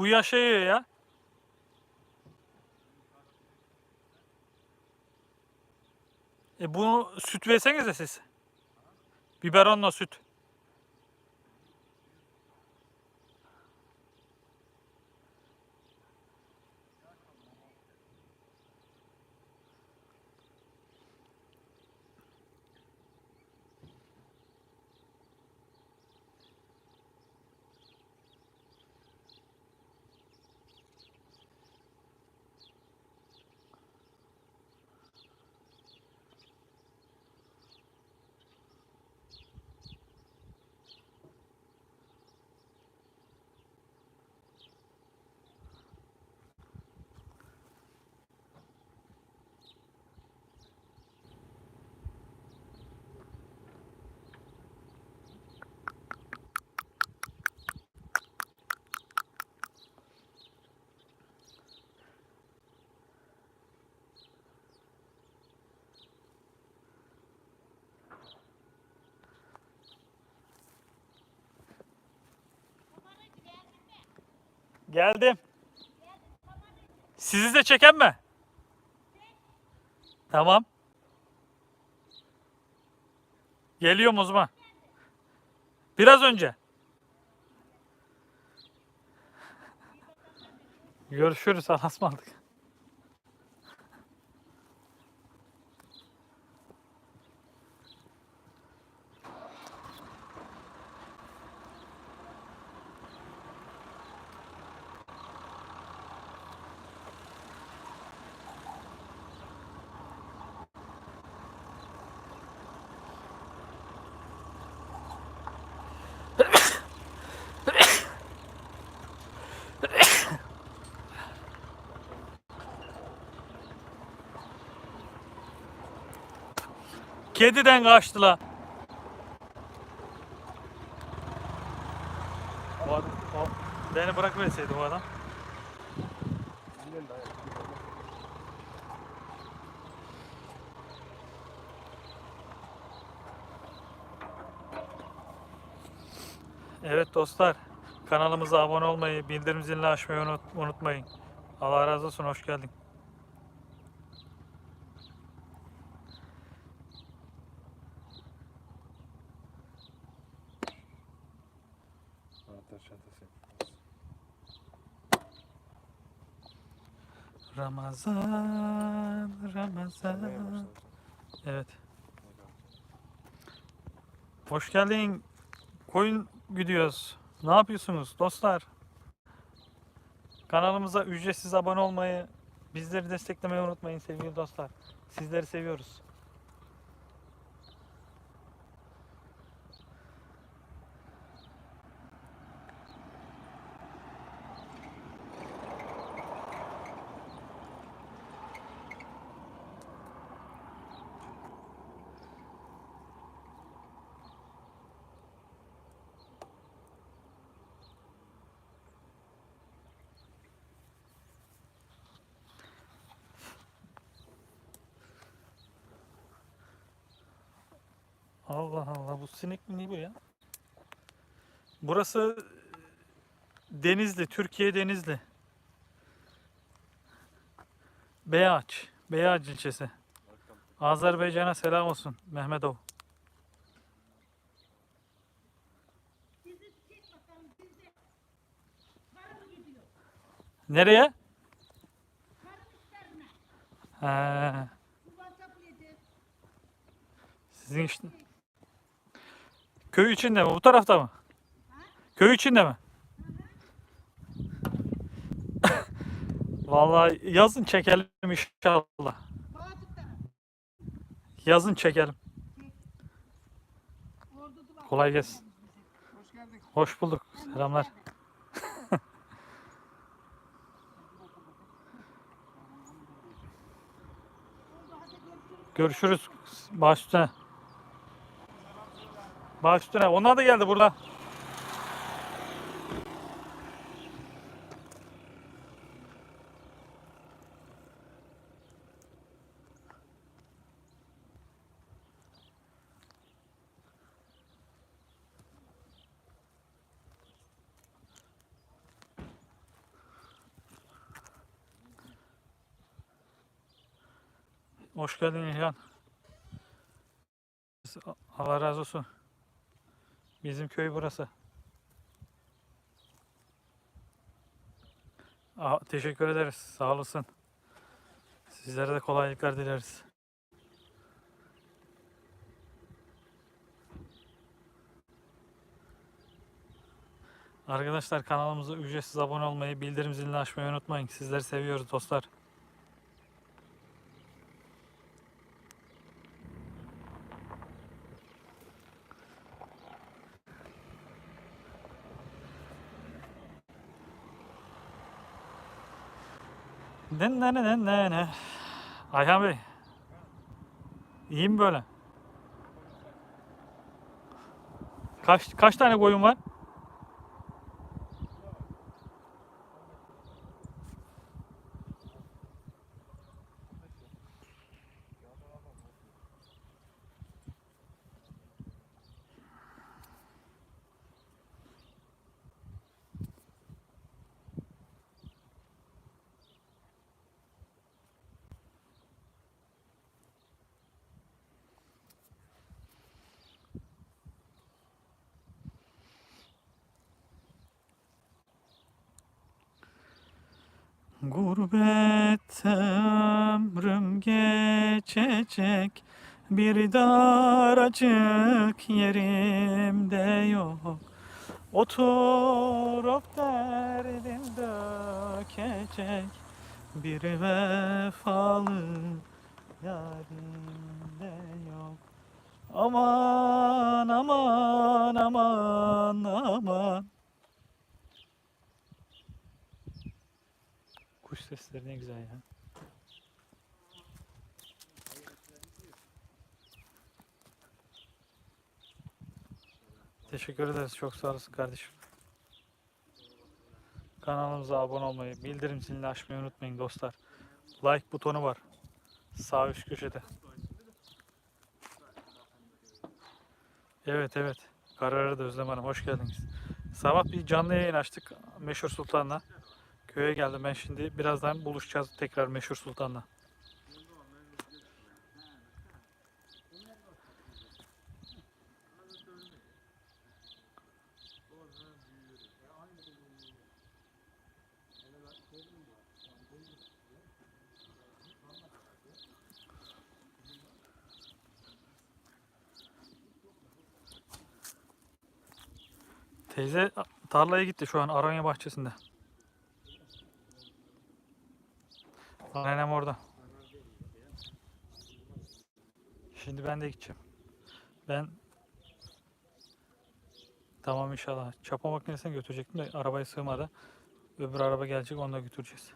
Bu yaşıyor ya. E bunu süt versenize siz. Biberonla süt. Geldim. Sizi de çeken mi? Tamam. Geliyorum o zaman. Biraz önce. Görüşürüz. Allah'a Kediden kaçtılar. O, adam- o beni bırakıverseydi o adam. Evet dostlar, kanalımıza abone olmayı, bildirim zilini açmayı unut- unutmayın. Allah razı olsun, hoş geldin. Ramazan, Ramazan. Evet. Hoş geldin. Koyun gidiyoruz. Ne yapıyorsunuz dostlar? Kanalımıza ücretsiz abone olmayı, bizleri desteklemeyi unutmayın sevgili dostlar. Sizleri seviyoruz. Allah Allah bu sinek mi ne bu ya? Burası Denizli, Türkiye Denizli. Beyaç, Beyaç ilçesi. Azerbaycan'a selam olsun Mehmetov. Nereye? He. Sizin işte. Köy içinde mi? Bu tarafta mı? Köy içinde mi? Vallahi yazın çekelim inşallah. Yazın çekelim. Kolay gelsin. Hoş bulduk. Selamlar. Görüşürüz. Baş. Baş üstüne. Onlar da geldi burada. Hoş geldin İlhan. Allah razı olsun. Bizim köy burası. Aa, teşekkür ederiz. Sağ olasın. Sizlere de kolaylıklar dileriz. Arkadaşlar kanalımıza ücretsiz abone olmayı, bildirim zilini açmayı unutmayın. Sizleri seviyoruz dostlar. Ne ne ne ne ne. Ayhan Bey. İyi mi böyle? Kaç kaç tane koyun var? Gurbet ömrüm geçecek Bir daracık yerimde yok. Oturup derdim dökecek Bir vefalı yarimde yok. Aman aman aman aman Kuş sesleri ne güzel ya. Teşekkür ederiz. Çok sağ olasın kardeşim. Kanalımıza abone olmayı, bildirim zilini açmayı unutmayın dostlar. Like butonu var. Sağ üst köşede. Evet evet. Kararı Özlem Hanım. Hoş geldiniz. Sabah bir canlı yayın açtık Meşhur Sultan'la. Köye geldim ben şimdi. Birazdan buluşacağız tekrar Meşhur Sultan'la. Teyze tarlaya gitti şu an Aronya bahçesinde. Anneannem orada. Şimdi ben de gideceğim. Ben tamam inşallah. Çapa makinesini götürecektim de arabaya sığmadı. Öbür araba gelecek onu da götüreceğiz.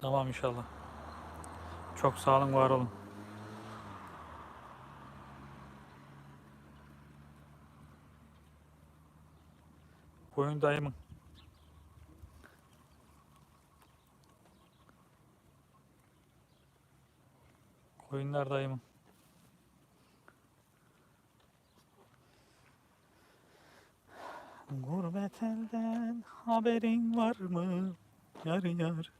Tamam inşallah. Çok sağ olun, var olun. Koyun dayımın. Koyunlar dayımın. Gurbet elden haberin var mı? Yar yar.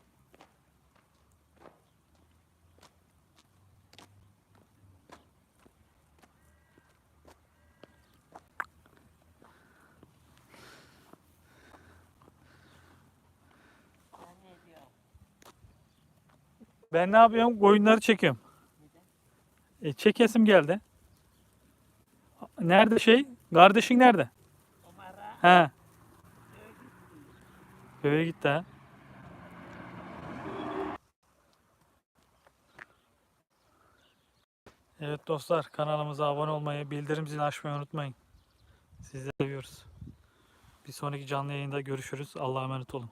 Ben ne yapıyorum? Koyunları çekiyorum. E, çekesim geldi. Nerede şey? Kardeşin nerede? He. Köye gitti ha. Evet dostlar kanalımıza abone olmayı, bildirim zilini açmayı unutmayın. Sizleri seviyoruz. Bir sonraki canlı yayında görüşürüz. Allah'a emanet olun.